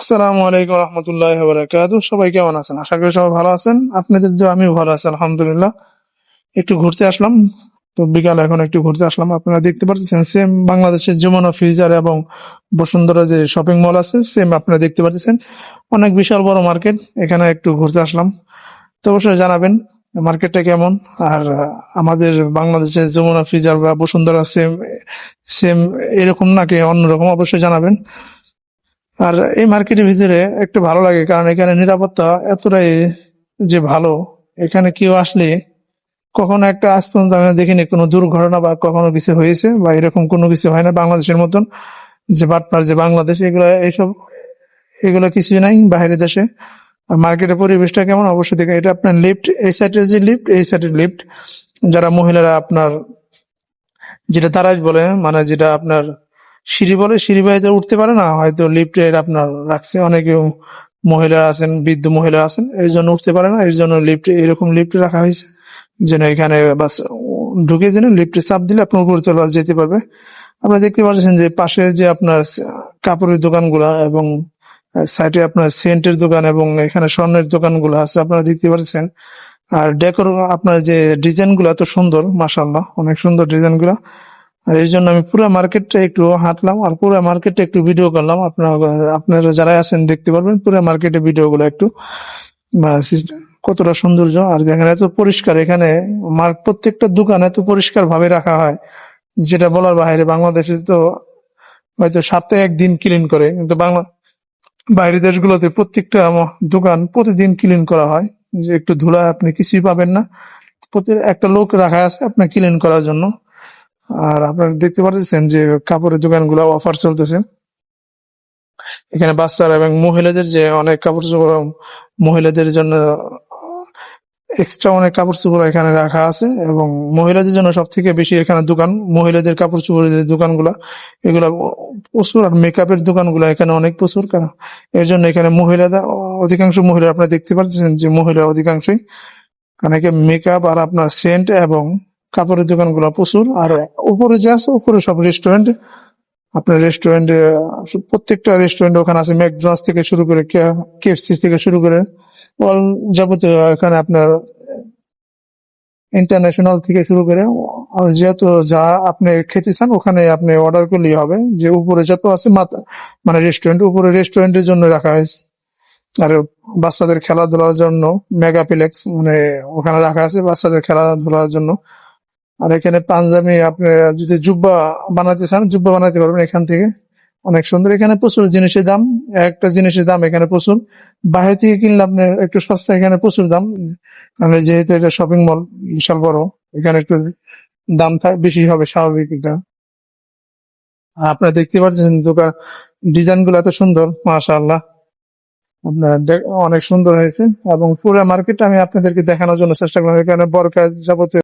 আসসালামু আলাইকুম রহমতুল্লাহ বারাকাতু। সবাই কেমন আছেন? আশা করি সবাই ভালো আছেন। আপনাদের তো আমিও ভালো আছি, আলহামদুলিল্লাহ। একটু ঘুরতে আসলাম। তো বিকাল এখন একটু ঘুরতে আসলাম। আপনারা দেখতে পাচ্ছেন সেম বাংলাদেশের যমুনা ফিউচার এবং বসুন্ধরা যে শপিং মল আছে সেম আপনারা দেখতে পাচ্ছেন অনেক বিশাল বড় মার্কেট এখানে একটু ঘুরতে আসলাম। তো অবশ্যই জানাবেন মার্কেটটা কেমন? আর, আমাদের বাংলাদেশের যমুনা ফিউচার বা বসুন্ধরা সেম সেম এরকম নাকি অন্যরকম? অবশ্যই জানাবেন। আর এই মার্কেটের ভিতরে একটু ভালো লাগে, কারণ এখানে নিরাপত্তা এতটাই যে ভালো, এখানে কেউ আসলে কখনো একটা আজ পর্যন্ত আমি দেখিনি কোনো দুর্ঘটনা বা কখনো কিছু হয়েছে বা এরকম কোনো কিছু হয় না বাংলাদেশের মতন, যে বাটপার, যে বাংলাদেশ, এগুলো, এইসব, এগুলো কিছুই নাই বাইরের দেশে। আর মার্কেটের পরিবেশটা কেমন? অবশ্যই দেখেন এটা আপনার লিফট, এই সাইডের যে লিফট, এই সাইডের লিফট, যারা মহিলারা আপনার, যেটা তারাজ বলে মানে যেটা আপনার সিঁড়ি বলে, সিঁড়ি বাড়িতে উঠতে পারে না, হয়তো লিফটের আপনার রাখছে, অনেকে মহিলা আছেন, বৃদ্ধ মহিলা আছেন এই জন্য উঠতে পারে না, এর জন্য লিফট এরকম লিফট রাখা হয়েছে, যেন এখানে বাস ঢুকে দিলে লিফটে চাপ দিলে আপনার উপরে চলে যেতে পারবে। আপনারা দেখতে পাচ্ছেন যে পাশে যে আপনার কাপড়ের দোকানগুলা এবং সাইডে আপনার সেন্টের দোকান এবং এখানে স্বর্ণের দোকানগুলো আছে, আপনারা দেখতে পাচ্ছেন। আর ডেকোর আপনার যে ডিজাইনগুলো এত সুন্দর মাসাল্লাহ অনেক সুন্দর ডিজাইনগুলা। আর এই জন্য আমি পুরো মার্কেটটা একটু হাঁটলাম আর পুরো মার্কেটটা একটু ভিডিও করলাম। আপনারা আপনারা যারা আছেন দেখতে পারবেন, পুরো মার্কেটে ভিডিও গুলো একটু কতটা সৌন্দর্য। আর দেখেন, এত পরিষ্কার এখানে, মার প্রত্যেকটা দোকান এত পরিষ্কার ভাবে রাখা হয়। যেটা বলার বাইরে, বাংলাদেশে তো হয়তো সপ্তাহে একদিন ক্লিন করে, কিন্তু বাংলা বাইরের দেশগুলোতে প্রত্যেকটা দোকান প্রতিদিন ক্লিন করা হয়। যে একটু ধুলা আপনি কিছুই পাবেন না। প্রতি একটা লোক রাখা আছে আপনার ক্লিন করার জন্য। আর আপনারা দেখতে পাচ্ছেন যে কাপড়ের দোকানগুলো অফার চলতেছে। এখানে বাচ্চারা এবং মহিলাদের যে অনেক কাপড় চোপড়, মহিলাদের জন্য এক্সট্রা অনেক কাপড় চোপড় এখানে রাখা আছে এবং মহিলাদের জন্য সব থেকে বেশি এখানে দোকান, মহিলাদের কাপড় চোপড়ের দোকানগুলা, এগুলা প্রচুর আর মেকআপের দোকানগুলো এখানে অনেক প্রচুর কেন এর জন্য এখানে মহিলাদের অধিকাংশ মহিলা আপনারা দেখতে পাচ্ছেন যে মহিলা অধিকাংশই কারণ মেকআপ আর আপনার সেন্ট এবং কাপড়ের দোকানগুলো প্রচুর, আর উপরে যে আছে উপরে সব রেস্টুরেন্ট আপনার রেস্টুরেন্টে প্রত্যেকটা রেস্টুরেন্ট ওখানে আছে ম্যাকডোনাল্ডস থেকে শুরু করে কেএফসি থেকে শুরু করে অল যাবতীয় এখানে আপনার ইন্টারন্যাশনাল থেকে শুরু করে যেহেতু যা আপনি খেতে চান, ওখানে আপনি অর্ডার করলেই হবে। যে উপরে যত আছে মাথা- মানে রেস্টুরেন্ট উপরে রেস্টুরেন্টের জন্য রাখা হয়েছে। আর বাচ্চাদের খেলাধুলার জন্য মেগাপ্লেক্স মানে ওখানে রাখা আছে বাচ্চাদের খেলাধুলার জন্য। আর এখানে পাঞ্জাবি আপনি যদি জুব্বা বানাতে চান, জুব্বা বানাতে পারবেন এখান থেকে। অনেক সুন্দর। এখানে প্রচুর জিনিসের দাম। একটা জিনিসের দাম এখানে প্রচুর। বাইরে থেকে কিনলে আপনার একটু সস্তা এখানে প্রচুর দাম। কারণ যেহেতু এটা শপিং মল বিশাল বড়, এখানে একটু দাম থাক বেশি হবে, স্বাভাবিক এটা। আপনারা দেখতে পাচ্ছেন দোকান ডিজাইনগুলো এত সুন্দর, মাশাআল্লাহ। আপনার দে- অনেক সুন্দর হয়েছে। এবং পুরো মার্কেট আমি আপনাদেরকে দেখানোর জন্য চেষ্টা করলাম। এখানে বরকা যাবতীয়